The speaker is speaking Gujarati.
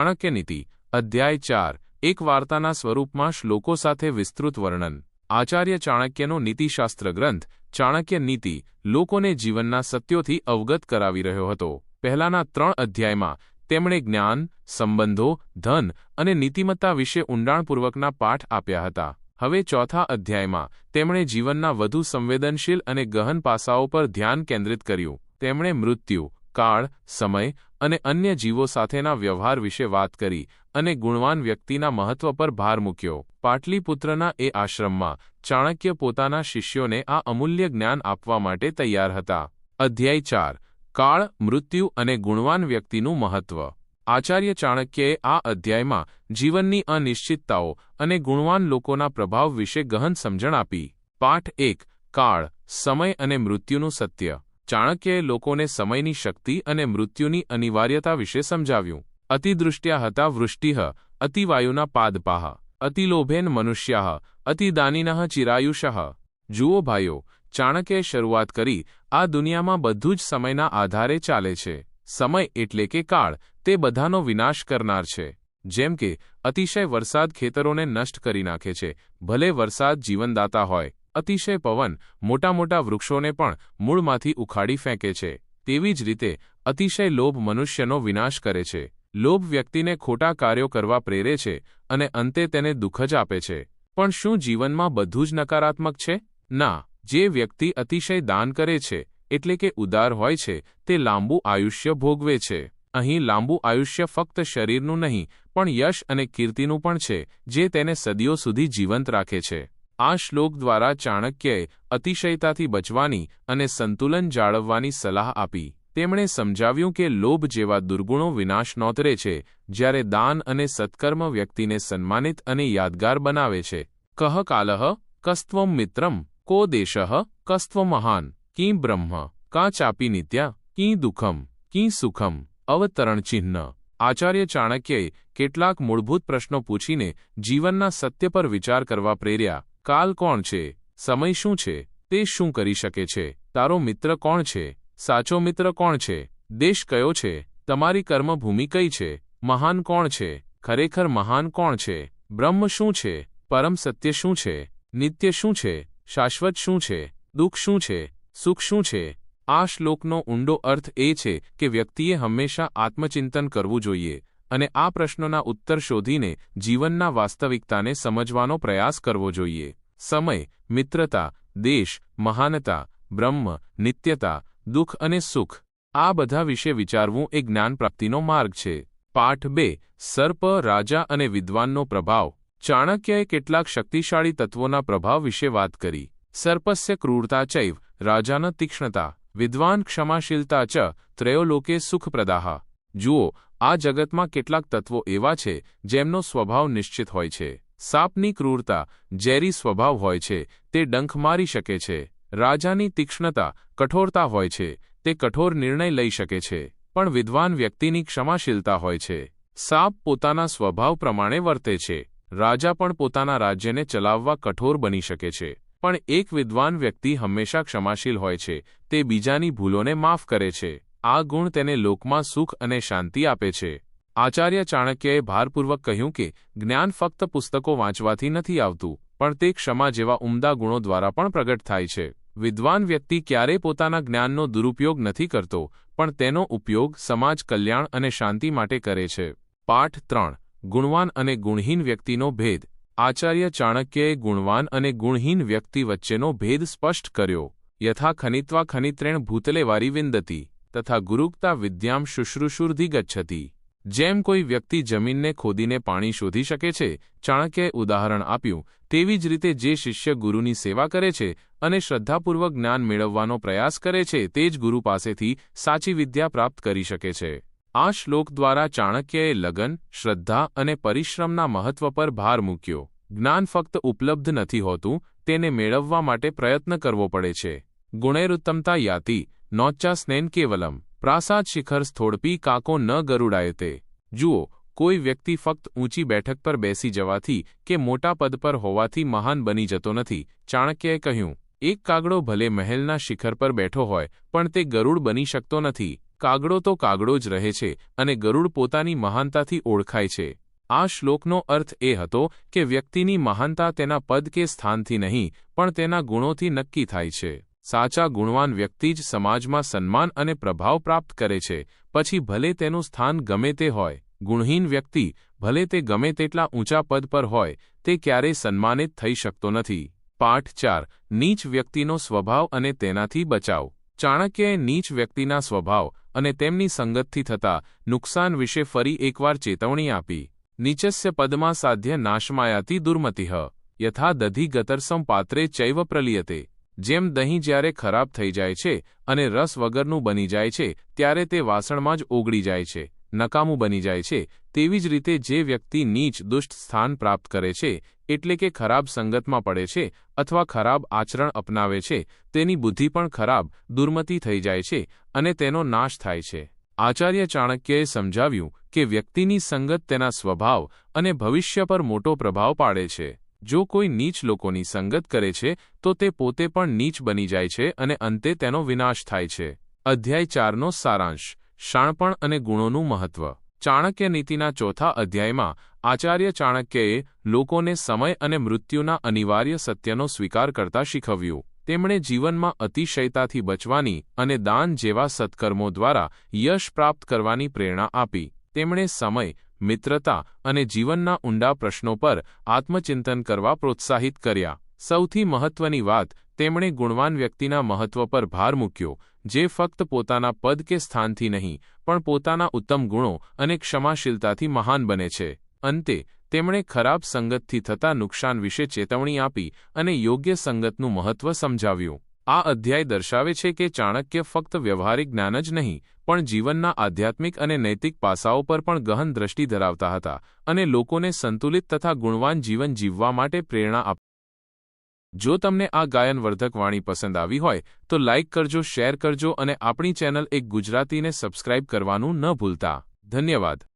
ચાણક્ય નીતિ અધ્યાય ચાર, એક વાર્તાના સ્વરૂપમાં શ્લોકો સાથે વિસ્તૃત વર્ણન. આચાર્ય ચાણક્યનો નીતિશાસ્ત્ર ગ્રંથ, ચાણક્ય નીતિ, લોકોને જીવનના સત્યોથી અવગત કરાવી રહ્યો હતો. પહેલાના ત્રણ અધ્યાયમાં, તેમણે જ્ઞાન, સંબંધો, ધન અને નીતિમત્તા વિશે ઊંડાણપૂર્વકના પાઠ આપ્યા હતા. હવે ચોથા અધ્યાયમાં, તેમણે જીવનના વધુ સંવેદનશીલ અને ગહન પાસાઓ પર ધ્યાન કેન્દ્રિત કર્યું. તેમણે મૃત્યુ કાળ, સમય અને અન્ય જીવો સાથેના વ્યવહાર વિશે વાત કરી અને ગુણવાન વ્યક્તિના મહત્વ પર ભાર મૂક્યો. પાટલીપુત્રના એ આશ્રમમાં ચાણક્ય પોતાના શિષ્યોને આ અમૂલ્ય જ્ઞાન આપવા માટે તૈયાર હતા. અધ્યાય ચાર, કાળ, મૃત્યુ અને ગુણવાન વ્યક્તિનું મહત્વ. આચાર્ય ચાણક્યએ આ અધ્યાયમાં જીવનની અનિશ્ચિતતાઓ અને ગુણવાન લોકોના પ્રભાવ વિશે ગહન સમજણ આપી. પાઠ એક, કાળ, સમય અને મૃત્યુનું સત્ય. ચાણક્યએ લોકોને સમયની શક્તિ અને મૃત્યુની અનિવાર્યતા વિશે સમજાવ્યું. અતિદૃષ્ટ્યા હતા વૃષ્ટિહ, અતિવાયુના પાદપાહ, અતિલોભેન મનુષ્યાહ અતિદાનિનઃ ચિરાયુષઃ. જુઓ ભાઈઓ ચાણક્યએ શરૂઆત કરી, આ દુનિયામાં બધું જ સમયના આધારે ચાલે છે. સમય એટલે કે કાળ, તે બધાનો વિનાશ કરનાર છે. જેમ કે, અતિશય વરસાદ ખેતરોને નષ્ટ કરી નાખે છે. ભલે વરસાદ જીવનદાતા હોય અતિશય પવન મોટા મોટા વૃક્ષોને પણ મૂળમાંથી ઉખાડી ફેંકે છે. તેવી જ રીતે અતિશય લોભ મનુષ્યનો વિનાશ કરે છે. લોભ વ્યક્તિને ખોટા કાર્યો કરવા પ્રેરે છે અને અંતે તેને દુઃખ જ આપે છે. પણ શું જીવનમાં બધું જ નકારાત્મક છે? ના, જે વ્યક્તિ અતિશય દાન કરે છે, એટલે કે ઉદાર હોય છે, તે લાંબુ આયુષ્ય ભોગવે છે. અહીં લાંબુ આયુષ્ય ફક્ત શરીરનું નહીં, પણ યશ અને કીર્તિનું પણ છે, જે તેને સદીઓ સુધી જીવંત રાખે છે. આ શ્લોક દ્વારા ચાણક્યએ અતિશયતાથી બચવાની અને સંતુલન જાળવવાની સલાહ આપી. તેમણે સમજાવ્યું કે લોભ જેવા દુર્ગુણો વિનાશ નોતરે છે, જ્યારે દાન અને સત્કર્મ વ્યક્તિને સન્માનિત અને યાદગાર બનાવે છે. કહ કાલહ, કસ્ત્વમ મિત્રમ, કો દેશઃ કસ્ત્વ મહાન, કી બ્રહ્મ, કા ચાપી નિત્યા, કી દુઃખમ, કી સુખમ, અવતરણ ચિહ્ન. આચાર્ય ચાણક્યએ કેટલાક મૂળભૂત પ્રશ્નો પૂછીને જીવનના સત્ય પર વિચાર કરવા પ્રેર્યા. કાલ કોણ છે? સમય શું છે? તે શું કરી શકે છે? તારો મિત્ર કોણ છે? સાચો મિત્ર કોણ છે? દેશ કયો છે? તમારી કર્મભૂમિ કઈ છે? મહાન કોણ છે? ખરેખર મહાન કોણ છે? બ્રહ્મ શું છે? પરમ સત્ય શું છે? નિત્ય શું છે? શાશ્વત શું છે? દુઃખ શું છે? સુખ શું છે? આ શ્લોકનો ઊંડો અર્થ એ છે કે વ્યક્તિએ હંમેશા આત્મચિંતન કરવું જોઈએ. અને આ પ્રશ્નોના ઉત્તર શોધીને જીવનના વાસ્તવિકતાને સમજવાનો પ્રયાસ કરવો જોઈએ. સમય, મિત્રતા, દેશ, મહાનતા, બ્રહ્મ, નિત્યતા, દુઃખ અને સુખ આ બધા વિશે વિચારવું એ જ્ઞાન પ્રાપ્તિનો માર્ગ છે. પાઠ બે, સર્પ, રાજા અને વિદ્વાનનો પ્રભાવ. ચાણક્યએ કેટલાક શક્તિશાળી તત્વોના પ્રભાવ વિશે વાત કરી. સર્પસ્ય ક્રૂરતા ચૈવ, રાજાના તીક્ષ્ણતા. વિદ્વાન ક્ષમાશીલતા ચ, ત્રયોલોકે સુખપ્રદાહ. જુઓ આ જગતમાં કેટલાક તત્વો એવા છે, જેમનો સ્વભાવ નિશ્ચિત હોય છે. સાપની ક્રૂરતા, ઝેરી સ્વભાવ હોય છે, તે ડંખ મારી શકે છે. રાજાની તીક્ષ્ણતા, કઠોરતા હોય છે, તે કઠોર નિર્ણય લઈ શકે છે. પણ વિદ્વાન વ્યક્તિની ક્ષમાશીલતા હોય છે. સાપ પોતાના સ્વભાવ પ્રમાણે વર્તે છે. રાજા પણ પોતાના રાજ્યને ચલાવવા કઠોર બની શકે છે. પણ એક વિદ્વાન વ્યક્તિ હંમેશા ક્ષમાશીલ હોય છે, તે બીજાની ભૂલોને માફ કરે છે. આ ગુણ તેને લોકમાં સુખ અને શાંતિ આપે છે. આચાર્ય ચાણક્યએ ભારપૂર્વક કહ્યું કે, જ્ઞાન ફક્ત પુસ્તકો વાંચવાથી નથી આવતું, પણ તે ક્ષમા જેવા ઉમદા ગુણો દ્વારા પણ પ્રગટ થાય છે. વિદ્વાન વ્યક્તિ ક્યારેય પોતાના જ્ઞાનનો દુરુપયોગ નથી કરતો, પણ તેનો ઉપયોગ સમાજ કલ્યાણ અને શાંતિ માટે કરે છે. પાઠ ત્રણ, ગુણવાન અને ગુણહીન વ્યક્તિનો ભેદ. આચાર્ય ચાણક્યએ ગુણવાન અને ગુણહીન વ્યક્તિ વચ્ચેનો ભેદ સ્પષ્ટ કર્યો. યથા ખનિત્વા ખનિત્રેણ ભૂતલેવારી વિંદતી. તથા ગુરુકતા વિદ્યામ શુશ્રુષુર્ધિ ગચ્છતી. જેમ કોઈ વ્યક્તિ જમીનને ખોદીને પાણી શોધી શકે છે ચાણક્યએ ઉદાહરણ આપ્યું, તેવી જ રીતે જે શિષ્ય ગુરુની સેવા કરે છે અને શ્રદ્ધાપૂર્વક જ્ઞાન મેળવવાનો પ્રયાસ કરે છે, તે જ ગુરુ પાસેથી સાચી વિદ્યા પ્રાપ્ત કરી શકે છે. આ શ્લોક દ્વારા ચાણક્યએ લગન, શ્રદ્ધા અને પરિશ્રમના મહત્વ પર ભાર મૂક્યો. જ્ઞાન ફક્ત ઉપલબ્ધ નથી હોતું, તેને મેળવવા માટે પ્રયત્ન કરવો પડે છે. ગુણેરુત્તમતા યાતિ નોચ્ચા સ્નેન કેવલમ. પ્રાસાદ શિખર સ્થોડપી કાકો ન ગરુડાયતે જુઓ, કોઈ વ્યક્તિ ફક્ત ઊંચી બેઠક પર બેસી જવાથી કે મોટા પદ પર હોવાથી મહાન બની જતો નથી. ચાણક્યએ કહ્યું, એક કાગડો ભલે મહેલના શિખર પર બેઠો હોય, પણ તે ગરુડ બની શકતો નથી. કાગડો તો કાગડો જ રહે છે, અને ગરુડ પોતાની મહાનતાથી ઓળખાય છે. આ શ્લોકનો અર્થ એ હતો કે વ્યક્તિની મહાનતા તેના પદ કે સ્થાનથી નહીં, પણ તેના ગુણોથી નક્કી થાય છે. સાચા ગુણવાન વ્યક્તિ જ સમાજમાં સન્માન અને પ્રભાવ પ્રાપ્ત કરે છે. પછી ભલે તેનું સ્થાન ગમે તે હોય, ગુણહીન વ્યક્તિ, ભલે તે ગમે તેટલા ઊંચા પદ પર હોય, તે ક્યારેય સન્માનિત થઈ શકતો નથી. પાઠ ચાર, નીચ વ્યક્તિનો સ્વભાવ અને તેનાથી બચાવ. ચાણક્યએ નીચ વ્યક્તિના સ્વભાવ અને તેમની સંગતથી થતા નુકસાન વિશે ફરી એકવાર ચેતવણી આપી. નીચસ્ય પદમાં સાધ્ય નાશમાયાતી દુર્મતિહ. યથા દધિ ગતરસમ પાત્રે ચૈવ પ્રલિયતે. જેમ દહીં જ્યારે ખરાબ થઈ જાય છે અને રસ વગરનું બની જાય છે, ત્યારે તે વાસણમાં જ ઓગળી જાય છે, નકામું બની જાય છે. તેવી જ રીતે જે વ્યક્તિ નીચ દુષ્ટ સ્થાન પ્રાપ્ત કરે છે, એટલે કે ખરાબ સંગતમાં પડે છે અથવા ખરાબ આચરણ અપનાવે છે, તેની બુદ્ધિ પણ ખરાબ, દુર્મતિ થઈ જાય છે અને તેનો નાશ થાય છે. આચાર્ય ચાણક્યએ સમજાવ્યું કે વ્યક્તિની સંગત તેના સ્વભાવ અને ભવિષ્ય પર મોટો પ્રભાવ પાડે છે. જો કોઈ નીચ લોકોની સંગત કરે છે, તો તે પોતે પણ નીચ બની જાય છે અને અંતે તેનો વિનાશ થાય છે. અધ્યાય ચારનો સારાંશ. શાણપણ અને ગુણોનું મહત્વ. ચાણક્ય નીતિના ચોથા અધ્યાયમાં, આચાર્ય ચાણક્યએ લોકોને સમય અને મૃત્યુના અનિવાર્ય સત્યનો સ્વીકાર કરતા શીખવ્યું. તેમણે જીવનમાં અતિશયતાથી બચવાની અને દાન જેવા સત્કર્મો દ્વારા યશ પ્રાપ્ત કરવાની પ્રેરણા આપી. તેમણે સમય મિત્રતા અને જીવનના ઊંડા પ્રશ્નો પર આત્મચિંતન કરવા પ્રોત્સાહિત કર્યા. સૌથી મહત્વની વાત, તેમણે ગુણવાન વ્યક્તિના મહત્વ પર ભાર મૂક્યો, જે ફક્ત પોતાના પદ કે સ્થાનથી નહીં, પણ પોતાના ઉત્તમ ગુણો અને ક્ષમાશીલતાથી મહાન બને છે. અંતે, તેમણે ખરાબ સંગતથી થતા નુકસાન વિશે ચેતવણી આપી અને યોગ્ય સંગતનું મહત્વ સમજાવ્યું. આ અધ્યાય દર્શાવે છે કે ચાણક્ય ફક્ત વ્યવહારિક જ્ઞાન જ નહીં પણ જીવનના આધ્યાત્મિક અને નૈતિક પાસાઓ પર પણ ગહન દ્રષ્ટિ ધરાવતા હતા અને લોકોને સંતુલિત તથા ગુણવાન જીવન જીવવા માટે પ્રેરણા આપ જો તમને આ ગાયનવર્ધક વાણી પસંદ આવી હોય, તો લાઇક કરજો, શેર કરજો અને આપણી ચેનલ એક ગુજરાતીને સબસ્ક્રાઇબ કરવાનું ન ભૂલતા. ધન્યવાદ.